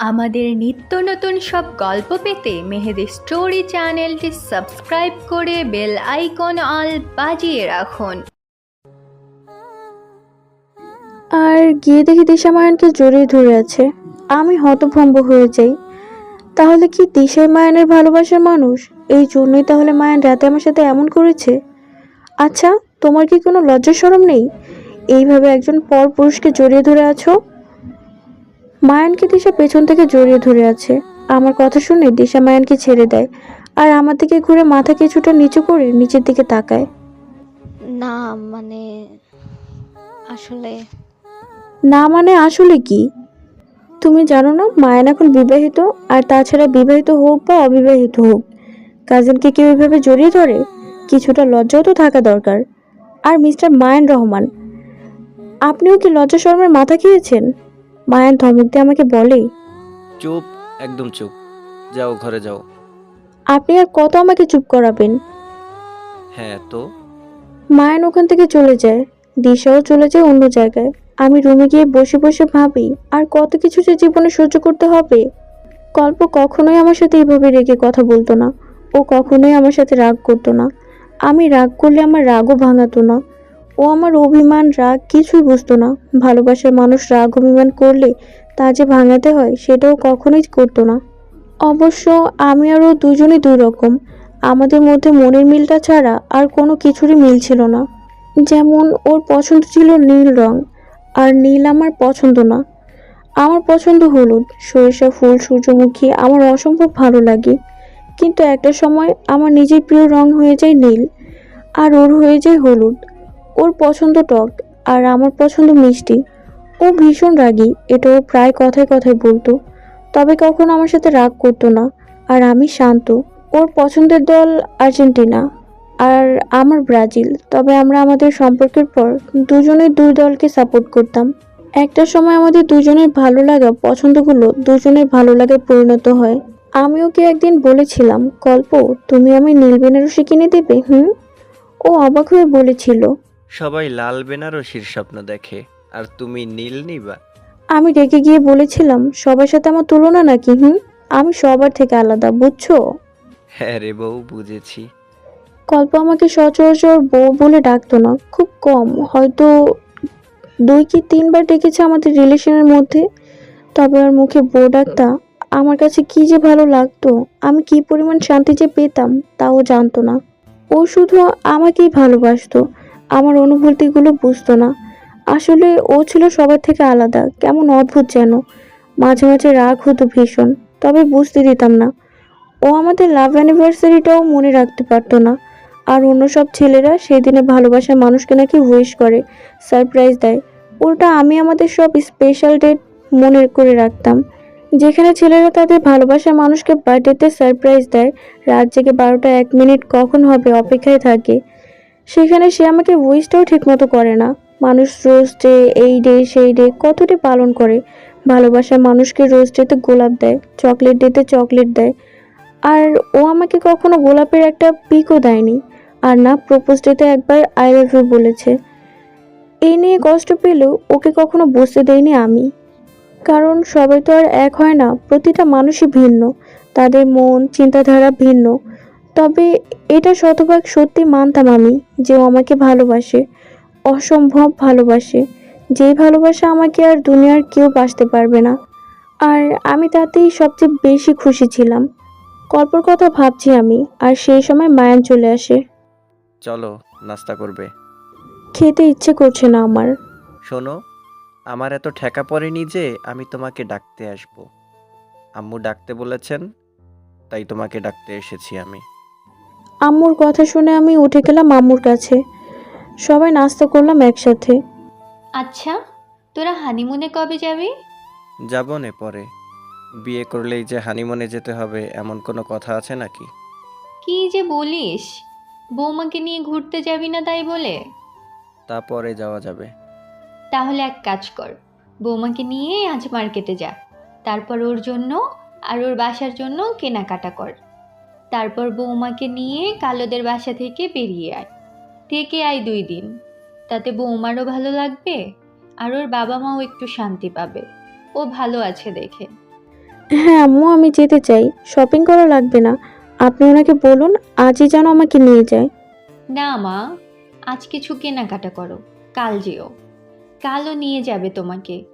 আমাদের নিত্য নতুন সব গল্প পেতে মেহেদি স্টোরি চ্যানেলটি সাবস্ক্রাইব করে বেল আইকন অল বাজিয়ে রাখুন। আর গিয়ে দেখি দিশা মায়ানকে জড়িয়ে ধরে আছে। আমি হতভম্ব হয়ে যাই। তাহলে কি দিশাই মায়ানের ভালোবাসার মানুষ? এই জন্যই তাহলে মায়ান রাতে আমার সাথে এমন করেছে? আচ্ছা তোমার কি কোনো লজ্জা সরম নেই? এইভাবে একজন পর পুরুষকে জড়িয়ে ধরে আছো? মায়ানকে দিশা পেছন থেকে জড়িয়ে ধরে আছে। আমার কথা শুনে দিশা মায়ানকে ছেড়ে দেয় আর আমার দিকে ঘুরে মাথা কিছুটা নিচু করে নিচের দিকে তাকায়। না মানে আসলে না মানে আসলে কি? তুমি জানো না মায়ান এখন বিবাহিত আর তাছাড়া বিবাহিত হোক বা অবিবাহিত হোক কাজিনকে কেউ এভাবে জড়িয়ে ধরে? কিছুটা লজ্জাও তো থাকা দরকার। আর মিস্টার মায়ান রহমান আপনিও কি লজ্জা শর্মার মাথা খেয়েছেন? মায়ান ধমক দিয়ে আমাকে বলে চুপ একদম চুপ। যাও ঘরে যাও। আপনি আর কত আমাকে চুপ করাবেন? হ্যাঁ তো? মায়ান ওখান থেকে চলে যায় দিশাও চলে যায় অন্য জায়গায়। আমি রুমে গিয়ে বসে বসে ভাবি আর কত কিছু যে জীবনে সহ্য করতে হবে? কল্প কখনোই আমার সাথে এইভাবে রেগে কথা বলতো না। ও কখনোই আমার সাথে রাগ করতো না। আমি রাগ করলে আমার রাগও ভাঙাতো না। ও আমার অভিমান, রাগ, কিছুই বুঝতো না। ভালোবাসার মানুষ রাগ, অভিমান করলে তা যে ভাঙাতে হয়, সেটাও কখনোই করতো না। অবশ্য আমি আর ও দুজনেই দুই রকম আমাদের মধ্যে মনের মিলটা ছাড়া আর কোনো কিছুরই মিল ছিল না। যেমন ওর পছন্দ ছিল নীল রং, আর নীল আমার পছন্দ না। আমার পছন্দ হলুদ, সরিষা, ফুল, সূর্যমুখী, আমার অসম্ভব ভালো লাগে। কিন্তু একটা সময় আমার নিজের প্রিয় রং হয়ে যায় নীল, আর ওর হয়ে যায় হলুদ। ওর পছন্দ টক আর আমার পছন্দ মিষ্টি। ও ভীষণ রাগী, এটা ও প্রায় কথায় কথায় বলতো। তবে কখনো আমার সাথে রাগ করতো না আর আমি শান্ত। ওর পছন্দের দল আর্জেন্টিনা আর আমার ব্রাজিল। তবে আমরা আমাদের সম্পর্কের পর দুজনেই দুই দলকে সাপোর্ট করতাম। একটা সময় আমাদের দুজনের ভালো লাগা পছন্দগুলো দুজনের ভালো লাগায় পরিণত হয়। আমি ওকে একদিন বলেছিলাম, কল্প, তুমি আমি নীল বেনারসি কিনে দেবে, হুম? ও অবাক হয়ে বলেছিল সবাই লাল বেনারসির স্বপ্ন দেখে। আর তুমি নীল নিবা। আমি রেগে গিয়ে বলেছিলাম সবার সাথে আমার তুলনা নাকি হুম? আমি সবার থেকে আলাদা বুঝছ? হ্যাঁ রে বউ বুঝেছি। কল্প আমাকে সচরাচর বউ বলে ডাকতো না খুব কম। হয়তো দুই কি তিনবার ডেকেছে আমাদের রিলেশনের মধ্যে। তবে ওর মুখে বউ ডাকতা আমার কাছে কি যে ভালো লাগতো আমি কি পরিমাণ শান্তি যে পেতাম তাও জানতো না। ও শুধু আমাকেই ভালোবাসতো। আমার অনুভূতিগুলো বুঝতো না। আসলে ও ছিল সবার থেকে আলাদা, কেমন অদ্ভুত যেন। মাঝে মাঝে রাগ হতো ভীষণ, তবে বুঝতে দিতাম না। ও আমাদের লাভ অ্যানিভার্সারিটাও মনে রাখতে পারতো না। আর অন্য সব ছেলেরা সেই দিনে ভালোবাসার মানুষকে নাকি উইশ করে সারপ্রাইজ দেয়। ওটা আমি আমাদের সব স্পেশাল ডেট মনে করে রাখতাম। যেখানে ছেলেরা তাদের ভালোবাসার মানুষকে বার্থডেতে সারপ্রাইজ দেয়, রাত জেগে বারোটা এক মিনিট কখন হবে অপেক্ষায় থাকে। সেখানে সে আমাকে উইশটাও ঠিকমতো করে না। মানুষ রোজ ডে এই ডে, সেই ডে কতটি পালন করে। ভালোবাসার মানুষকে রোজ ডেতে গোলাপ দেয়, চকলেট ডেতে চকলেট দেয়। আর ও আমাকে কখনো গোলাপের একটা পিকও দেয়নি। আর না, প্রপোজ ডেতে একবার আই লাভ ইউ বলেছে। এই নিয়ে কষ্ট পেলেও ওকে কখনো বুঝতে দেয়নি আমি। কারণ সবাই তো আর এক হয় না, প্রতিটা মানুষই ভিন্ন। তাদের মন, চিন্তাধারা ভিন্ন। তবে এটা শতভাগ সত্যি মানতাম আমি যে ও আমাকে ভালোবাসে অসম্ভব ভালোবাসে। যেই ভালোবাসা আমাকে আর দুনিয়ার কেউ বাসতে পারবে না। আর আমি তাতেই সবচেয়ে বেশি খুশি ছিলাম। কল্পর কথা ভাবছি আমি আর সেই সময় মায়ান চলে আসে। চলো নাস্তা করবে। খেতে ইচ্ছে করছে না আমার। শোনো আমার এত ঠেকা পড়েনি যে আমি তোমাকে ডাকতে আসব। আম্মু ডাকতে বলেছেন তাই তোমাকে ডাকতে এসেছি আমি। আম্মুর কথা শুনে আমি উঠে গেলাম আম্মুর কাছে। সবাই নাস্তা করলাম একসাথে। আচ্ছা তোরা হানিমুনে কবে যাবি? যাব নে পরে। বিয়ে করলেই যে হানিমুনে যেতে হবে এমন কোনো কথা আছে নাকি? কি যে বলিস বৌমাকে নিয়ে ঘুরতে যাবি না তাই বলে? তা পরে যাওয়া যাবে। তাহলে এক কাজ কর বৌমাকে নিয়ে আজ মার্কেটে যা। তারপর ওর জন্য আর ওর বাসার জন্য কেনাকাটা কর। তারপর বৌমাকে নিয়ে কালোদের বাসা থেকে বেরিয়ে আয়। থেকে আয় দুই দিন। তাতে বৌমারও ভালো লাগবে আর ওর বাবা মাও একটু শান্তি পাবে। ও ভালো আছে দেখে। হ্যাঁ আম্মু আমি যেতে চাই। শপিং করা লাগবে না। আপনি ওনাকে বলুন আজই যেন আমাকে নিয়ে যায়। না মা আজ কিছু কেনাকাটা করো। কাল যেও। কালও নিয়ে যাবে তোমাকে।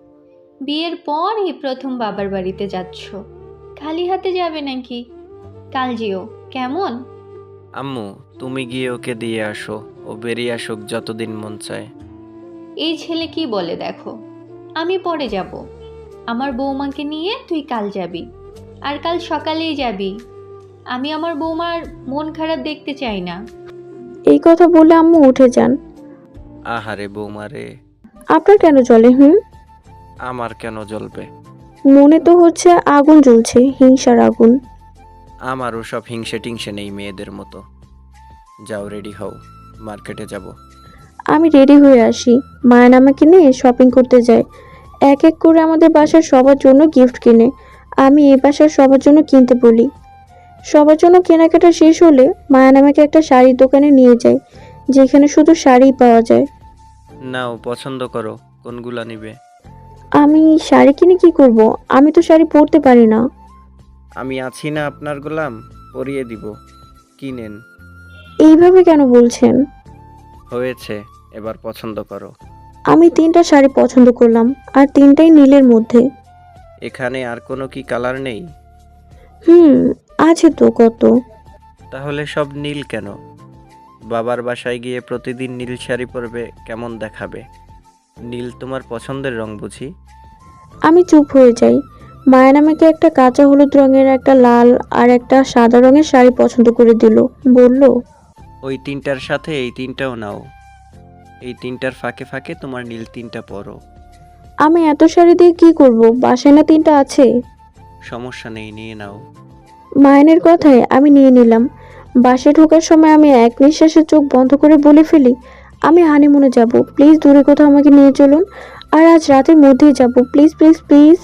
বিয়ের পর এই প্রথম বাবার বাড়িতে যাচ্ছ। খালি হাতে যাবে নাকি? কাল যেও কেমন? আম্মু তুমি গিয়ে ওকে দিয়ে আসো। ও বেরিয়ে আসুক যতদিন মন চায়। এই ছেলে কি বলে দেখো? আমি পরে যাব। আমার বৌমাকে নিয়ে তুই কাল যাবি। আর কাল সকালেই যাবি। আমি আমার বৌমার মন খারাপ দেখতে চাই না। এই কথা বলে আম্মু উঠে যান। আহারে বৌমারে আপনার কেন চলে হুম? আমার কেন জ্বলবে? মনে তো হচ্ছে আগুন জ্বলছে হিংসার আগুন। আমারও সব হিংসে টিংসে নেই মেয়েদের মতো। যাও রেডি হও মার্কেটে যাব। আমি রেডি হয়ে আসি। মায়ান আমাকে নিয়ে শপিং করতে যায় এক এক করে আমাদের বাসার সবার জন্য গিফট কিনে। আমি এই বাসার সবার জন্য কিনতে বলি। সবার জন্য কেনাকাটা শেষ হলে মায়ান আমাকে একটা শাড়ির দোকানে নিয়ে যায় যেখানে শুধু শাড়িই পাওয়া যায়। নাও পছন্দ করো কোনগুলা নিবে? আমি শাড়ি কিনে কি করব? আমি তো শাড়ি পরতে পারি না। আমি আছি না আপনার গোলাম পরিয়ে দিব। কিনেন এইভাবে কেন বলছেন? হয়েছে এবার পছন্দ করো। আমি তিনটা শাড়ি পছন্দ করলাম আর তিনটাই নীলের মধ্যে। এখানে আর কোনো কি কালার নেই? হুম আছে তো কত। তাহলে সব নীল কেন? বাবার বাসায় গিয়ে প্রতিদিন নীল শাড়ি পরবে কেমন দেখাবে? নীল তোমার পছন্দের রং বুঝি? আমি চুপ হয়ে যাই। মায়ের আমাকে একটা কাঁচা হলুদ রঙের একটা লাল আর একটা সাদা রঙের শাড়ি পছন্দ করে দিল। বলল ওই তিনটার সাথে এই তিনটাও নাও। এই তিনটার ফাঁকে ফাঁকে তোমার নীল তিনটা পরো। আমি এত শাড়ি দিয়ে কি করব? বাসায় না তিনটা আছে? সমস্যা নেই নিয়ে নাও। মায়নের কথায় আমি নিয়ে নিলাম। বাসে ঢোকার সময় আমি এক নিঃশ্বাসে চোখ বন্ধ করে বলে ফেলি আমি হানিমুনে যাব। প্লিজ দূরে কোথাও আমাকে নিয়ে চলুন। আর আজ রাতের মধ্যেই যাব। Please please please.